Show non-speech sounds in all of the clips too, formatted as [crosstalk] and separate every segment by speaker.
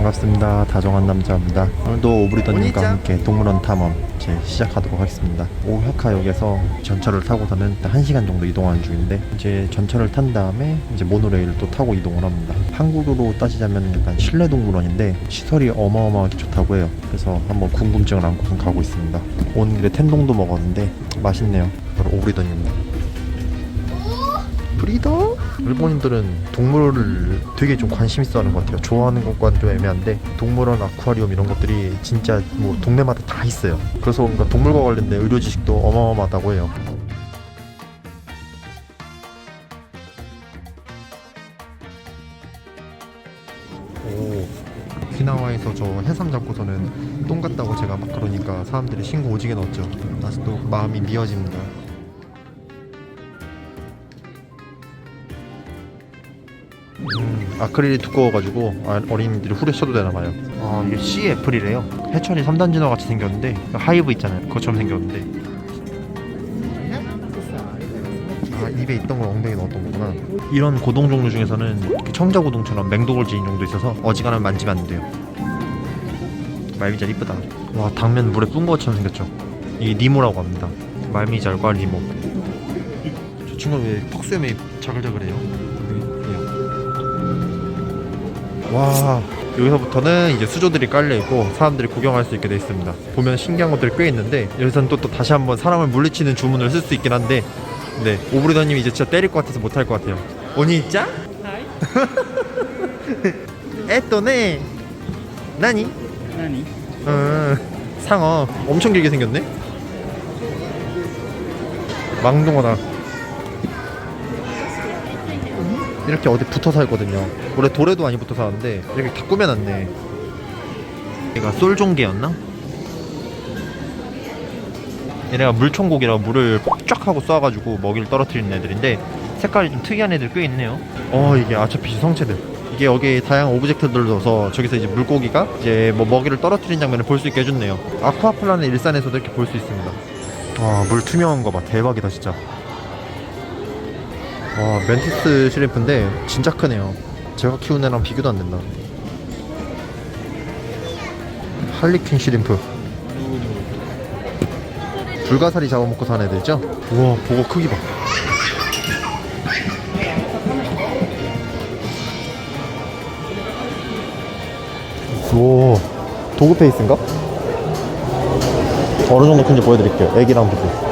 Speaker 1: 반갑습니다. 다정한 남자입니다. 오늘도 오브리더님과 함께 동물원 탐험 이제 시작하도록 하겠습니다. 오하카역에서 전철을 타고서는 1시간 정도 이동하는 중인데 이제 전철을 탄 다음에 이제 모노레일을 또 타고 이동을 합니다. 한국으로 따지자면 약간 실내 동물원인데 시설이 어마어마하게 좋다고 해요. 그래서 한번 궁금증을 안고 가고 있습니다. 온 길에 텐동도 먹었는데 맛있네요. 바로 오브리더입니다. 브리더? 일본인들은 동물을 되게 좀 관심 있어 하는 것 같아요. 좋아하는 것과는 좀 애매한데 동물원, 아쿠아리움 이런 것들이 진짜 뭐 동네마다 다 있어요. 그래서 뭔가 동물과 관련된 의료 지식도 어마어마하다고 해요. 오, 오키나와에서 저 해삼 잡고서는 똥 같다고 제가 막 그러니까 사람들이 신고 오지게 넣었죠. 아직도 마음이 미어집니다. 음, 아크릴이 두꺼워가지고 아, 어린이들이 후려쳐도 되나봐요. 아 이게 C 애플이래요. 해철이 3단 진화 같이 생겼는데 하이브 있잖아요. 그것처럼 생겼는데. 아 입에 있던 걸 엉덩이에 넣었던 거구나. 이런 고동 종류 중에서는 청자 고동처럼 맹독을 지닌 종도 있어서 어지간하면 만지면 안 돼요. 말미잘 이쁘다. 와 당면 물에 뿜은 것처럼 생겼죠. 이게 니모라고 합니다. 말미잘과 리모. 저 친구는 왜 턱수염이 자글자글해요? 와 여기서부터는 이제 수조들이 깔려 있고 사람들이 구경할 수 있게 돼 있습니다. 보면 신기한 것들이 꽤 있는데 여기서는 또, 또 다시 한번 사람을 물리치는 주문을 쓸 수 있긴 한데 네 오브리더님 이제 진짜 때릴 것 같아서 못할 것 같아요. 오니 짜? [laughs] 에또네 나니?
Speaker 2: 何
Speaker 1: 어, 상어 엄청 길게 생겼네. 망둥어다. 이렇게 어디 붙어 살거든요. 원래 돌에도 많이 붙어 사는데 이렇게 다 꾸며놨네. 얘가 쏠종개였나? 얘네가 물총고기라고 물을 쫙 하고 쏴가지고 먹이를 떨어뜨리는 애들인데 색깔이 좀 특이한 애들 꽤 있네요. 어 이게 아처피 성체들. 이게 여기 다양한 오브젝트들을 넣어서 저기서 이제 물고기가 이제 뭐 먹이를 떨어뜨리는 장면을 볼 수 있게 해줬네요. 아쿠아플라는 일산에서도 이렇게 볼 수 있습니다. 와, 물 투명한 거 봐. 대박이다, 진짜. 와, 멘티스 시림프인데 진짜 크네요. 제가 키우는 애랑 비교도 안 된다. 할리퀸 시림프. 불가사리 잡아먹고 사는 애들이죠? 우와, 보고 크기 봐. 오, 도구 페이스인가? 어느 정도 큰지 보여드릴게요. 애기랑 비교.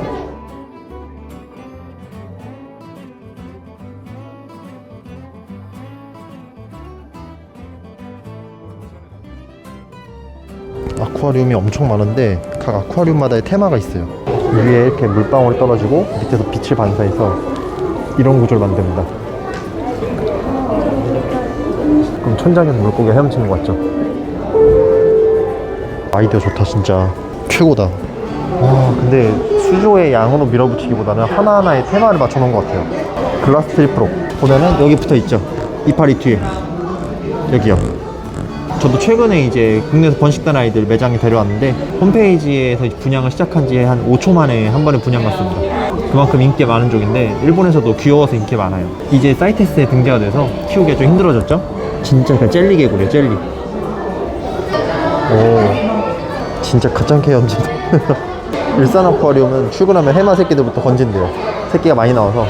Speaker 1: 아쿠아리움이 엄청 많은데 각 아쿠아리움마다의 테마가 있어요. 위에 이렇게 물방울이 떨어지고 밑에서 빛을 반사해서 이런 구조를 만듭니다. 그럼 천장에서 물고기가 헤엄치는 거 같죠? 아이디어 좋다 진짜. 최고다. 와 근데 수조의 양으로 밀어붙이기보다는 하나하나의 테마를 맞춰놓은 것 같아요. 글라스 트리프로. 보면은 여기 붙어있죠? 이파리 뒤에. 여기요 저도 최근에 이제 국내에서 번식된 아이들 매장에 데려왔는데 홈페이지에서 분양을 시작한 지 한 5초 만에 한 번에 분양 갔습니다. 그만큼 인기 많은 쪽인데 일본에서도 귀여워서 인기 많아요. 이제 사이테스에 등재가 돼서 키우기가 좀 힘들어졌죠? 진짜 그냥 젤리 개구리에요 젤리. 오 진짜 가짱캐 연진 [laughs] 일산 아쿠아리움은 출근하면 해마 새끼들부터 건진대요. 새끼가 많이 나와서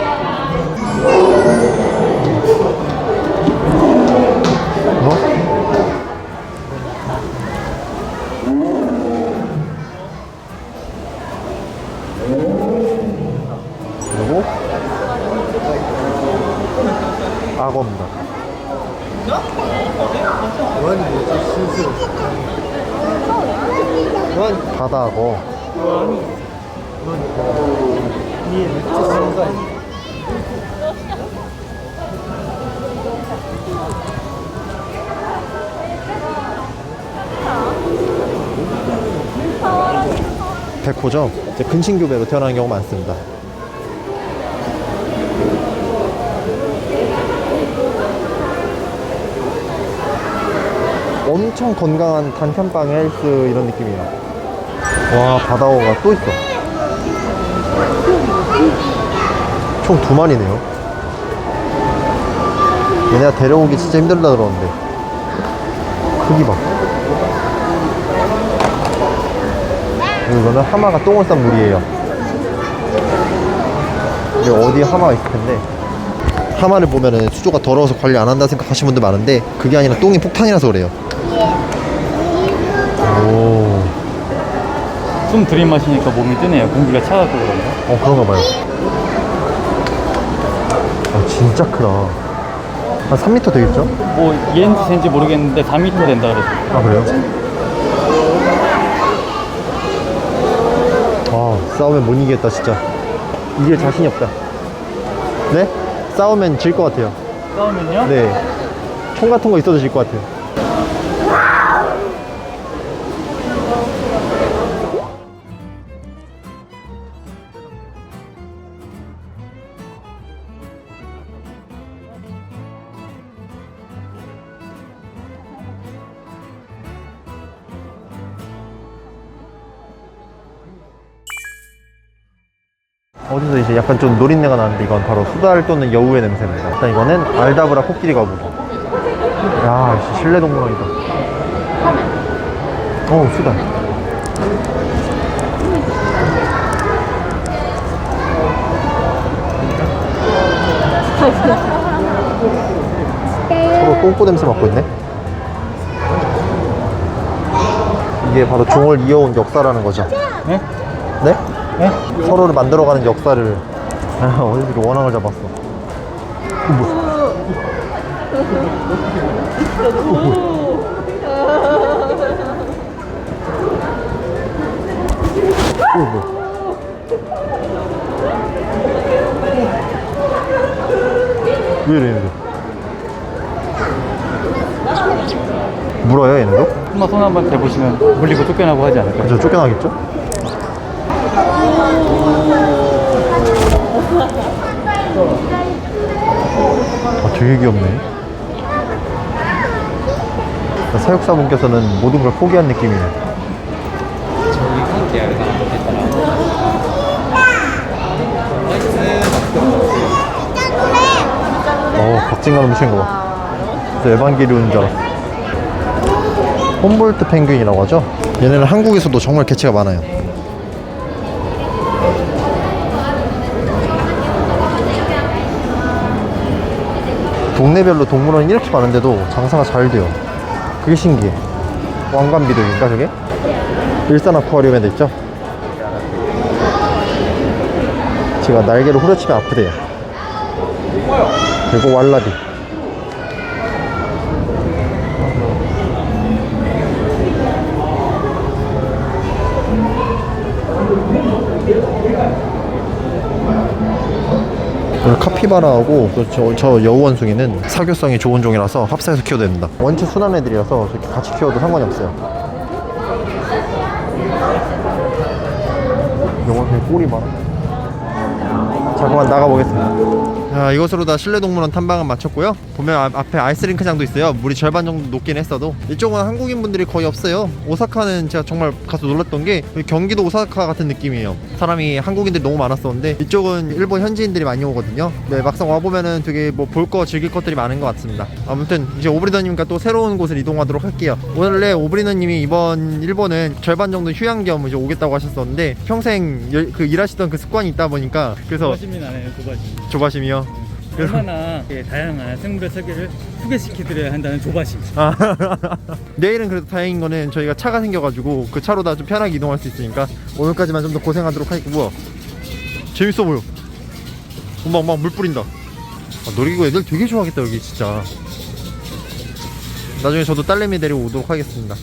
Speaker 1: 바다하고 백호죠? 이제 근신교배로 태어나는 경우 많습니다. 엄청 건강한 단칸방 헬스 이런 느낌이에요. 와, 바다어가 또 있어. 총 두 마리네요. 얘네가 데려오기 진짜 힘들다 그러는데. 크기 봐. 이거는 하마가 똥을 싼 물이에요. 여기 어디에 하마가 있을 텐데. 하마를 보면은 수조가 더러워서 관리 안 한다 생각하시는 분들 많은데 그게 아니라 똥이 폭탄이라서 그래요. 오,
Speaker 2: 숨 들이마시니까 몸이 뜨네요. 공기가 차갑고 그런가?
Speaker 1: 어 그런가 봐요. 아 진짜 크다. 한 3m 되겠죠?
Speaker 2: 뭐 ENT 센지 모르겠는데 4m 된다 그랬어.
Speaker 1: 아 그래요? 아 싸우면 못 이기겠다 진짜. 이길 자신이 없다. 네? 싸우면 질 것 같아요.
Speaker 2: 싸우면요?
Speaker 1: 네. 총 같은 거 있어도 질 것 같아요. 어디서 이제 약간 좀 노린내가 나는데 이건 바로 수달 또는 여우의 냄새입니다. 일단 이거는 알다브라 코끼리 거북이. 야, 씨, 실내 동물원이다. 어, 수달. 서로 똥꼬 냄새 맡고 있네. 이게 바로 종을 이어온 역사라는 거죠.
Speaker 2: 네?
Speaker 1: 네? 서로를 만들어가는 역사를 아, 어디서 원앙을 잡았어. 어, 뭐야? 어, 뭐야? 왜 이래 얘네들? 물어요 얘네도?
Speaker 2: 한번 손 한번 대보시면 물리고 쫓겨나고 하지 않을까요?
Speaker 1: 저 쫓겨나겠죠? 되게 귀엽네. 사육사분께서는 모든 걸 포기한 느낌이네. 어, 박진감 넘치는 거 봐. 진짜 에반게리온인 줄 알았어. 홈볼트 펭귄이라고 하죠. 얘네는 한국에서도 정말 개체가 많아요. 동네별로 동물원이 이렇게 많은데도 장사가 잘 돼요. 그게 신기해. 왕관비둘기인가 저게? 일산 아쿠아리움에도 있죠? 제가 날개를 후려치면 아프대요. 그리고 왈라비. 카피바라하고 또 저, 저 여우원숭이는 사교성이 좋은 종이라서 합사해서 키워도 됩니다. 원체 순한 애들이라서 저렇게 같이 키워도 상관이 없어요. 영원히 꼬리 봐라. 자, 그만 나가보겠습니다. 자, 이것으로 다 실내 동물원 탐방은 마쳤고요. 보면 앞- 앞에 아이스링크장도 있어요. 물이 절반 정도 녹긴 했어도. 이쪽은 한국인 분들이 거의 없어요. 오사카는 제가 정말 가서 놀랐던 게 경기도 오사카 같은 느낌이에요. 사람이 한국인들이 너무 많았었는데 이쪽은 일본 현지인들이 많이 오거든요. 네, 막상 와 보면은 되게 뭐 볼 거 즐길 것들이 많은 것 같습니다. 아무튼 이제 오브리더님과 또 새로운 곳을 이동하도록 할게요. 원래 오브리더님이 이번 일본은 절반 정도 휴양 겸 이제 오겠다고 하셨었는데 평생 열- 그 일하시던 그 습관이 있다 보니까 그래서
Speaker 2: 조바심이 나네요, 조바심.
Speaker 1: 조바심이요.
Speaker 2: 얼마나 예, 다양한 생물의 세계를 소개시켜드려야 한다는 조바심.
Speaker 1: 아, [laughs] 내일은 그래도 다행인 거는 저희가 차가 생겨가지고 그 차로 다 좀 편하게 이동할 수 있으니까 오늘까지만 좀 더 고생하도록 하겠고 재밌어 보여. 엄마 막물 뿌린다. 아, 놀이기구 애들 되게 좋아하겠다 여기 진짜. 나중에 저도 딸내미 데리고 오도록 하겠습니다